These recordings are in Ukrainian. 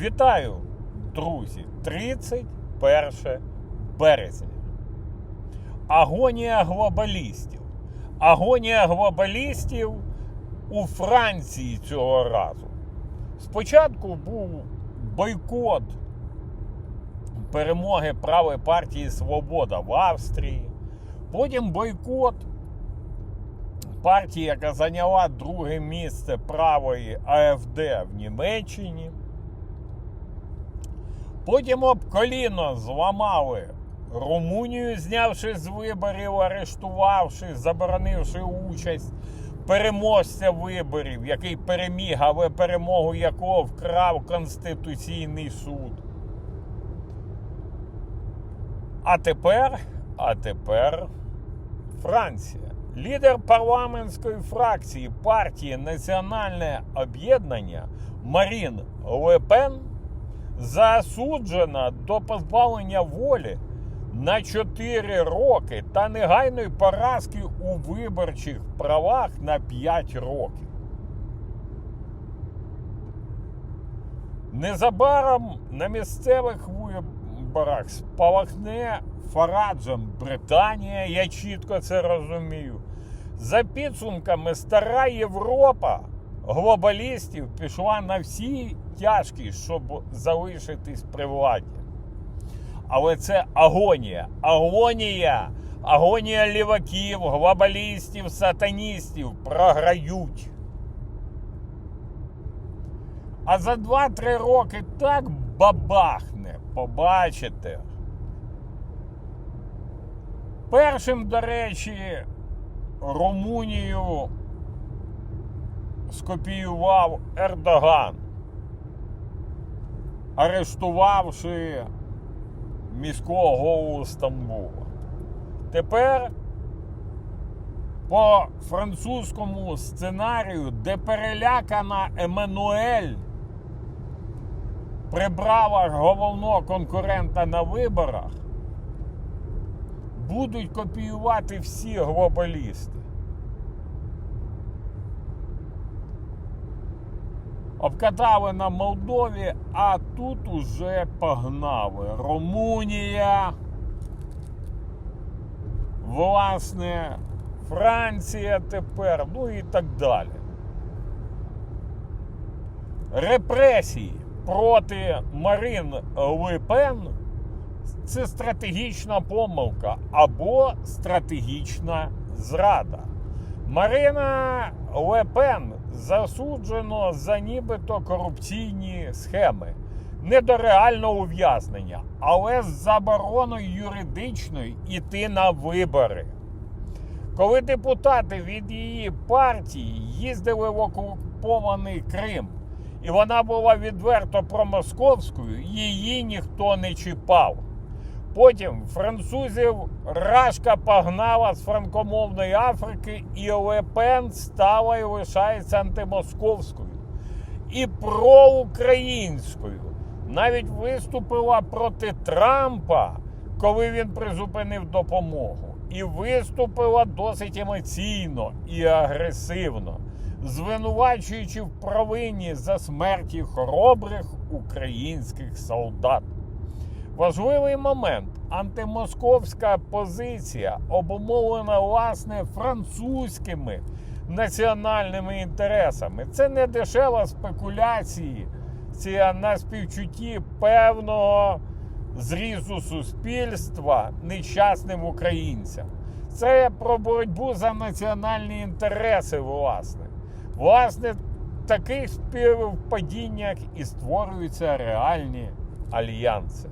Вітаю, друзі! 31 березня. Агонія глобалістів. Агонія глобалістів у Франції цього разу. Спочатку був бойкот перемоги правої партії Свобода в Австрії, потім бойкот партії, яка зайняла друге місце правої АФД в Німеччині. Потім об коліно зламали Румунію, знявши з виборів, арештувавши, заборонивши участь переможця виборів, який переміг, але перемогу якого вкрав Конституційний суд. А тепер, а тепер Франція. Лідер парламентської фракції партії Національне об'єднання Марін Ле Пен засуджена до позбавлення волі на 4 роки та негайної поразки у виборчих правах на 5 років. Незабаром на місцевих виборах спалахне Фараджем Британія, я чітко це розумію. За підсумками стара Європа глобалістів пішла на всі тяжкі, щоб залишитись при владі. Але це агонія. Агонія. Агонія ліваків, глобалістів, сатаністів програють. А за 2-3 роки так бабахне, побачите. Першим, до речі, Румунію скопіював Ердоган, арештувавши міського голову Стамбула. Тепер по французькому сценарію, де перелякана Еммануель прибрала головного конкурента на виборах, будуть копіювати всі глобалісти. Обкатали на Молдові, а тут уже погнали. Румунія, власне, Франція тепер, ну і так далі. Репресії проти Марин Ле Пен це стратегічна помилка або стратегічна зрада. Марина Ле Пен засуджено за нібито корупційні схеми. Не до реального ув'язнення, але з забороною юридичною іти на вибори. Коли депутати від її партії їздили в окупований Крим, і вона була відверто промосковською, її ніхто не чіпав. Потім французів рашка погнала з франкомовної Африки, і Ле Пен стала і лишається антимосковською і проукраїнською. Навіть виступила проти Трампа, коли він призупинив допомогу. І виступила досить емоційно і агресивно, звинувачуючи в провині за смерті хоробрих українських солдат. Важливий момент. Антимосковська позиція обумовлена власне французькими національними інтересами. Це не дешева спекуляції це на співчутті певного зрізу суспільства нещасним українцям. Це про боротьбу за національні інтереси, власне. Власне, в таких співпадіннях і створюються реальні альянси.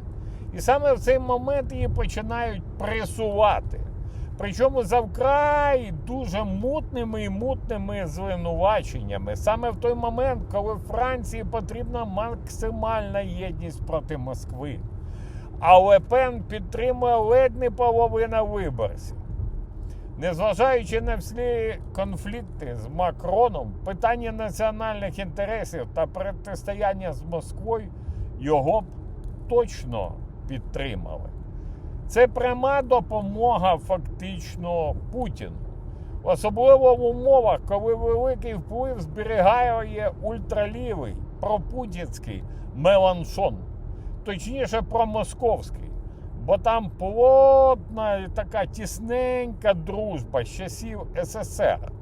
І саме в цей момент її починають пресувати. Причому за вкрай дуже мутними і мутними звинуваченнями. Саме в той момент, коли Франції потрібна максимальна єдність проти Москви. А Ле Пен підтримує ледь не половина виборців. Незважаючи на всі конфлікти з Макроном, питання національних інтересів та протистояння з Москвою його точно підтримали. Це пряма допомога фактично Путіну. Особливо в умовах, коли великий вплив зберігає ультралівий пропутінський Меланшон. Точніше, промосковський. Бо там плотна така тісненька дружба з часів СССР.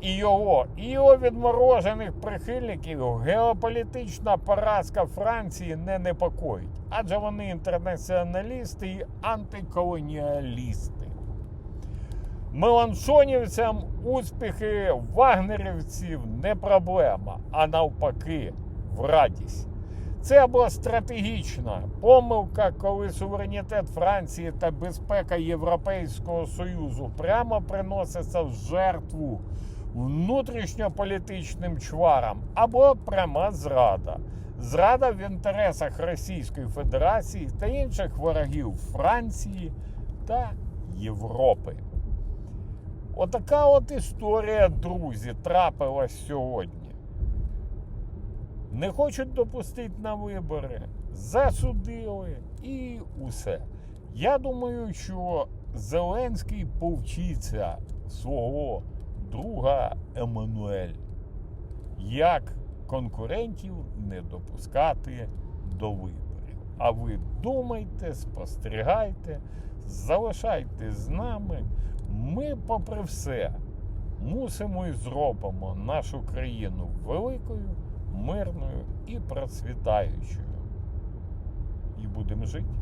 І його, і його відморожених прихильників геополітична поразка Франції не непокоїть, адже вони інтернаціоналісти і антиколоніалісти. Меланшонівцям успіхи вагнерівців не проблема, а навпаки, в радість. Це була стратегічна помилка, коли суверенітет Франції та безпека Європейського Союзу прямо приноситься в жертву внутрішньополітичним чварам або пряма зрада. Зрада в інтересах Російської Федерації та інших ворогів Франції та Європи. Отака от історія, друзі, трапилась сьогодні. Не хочуть допустити на вибори, засудили і усе. Я думаю, що Зеленський повчиться свого друга Еммануель, як конкурентів не допускати до виборів. А ви думайте, спостерігайте, залишайтесь з нами. Ми, попри все, мусимо і зробимо нашу країну великою, мирною і процвітаючою. І будемо жити.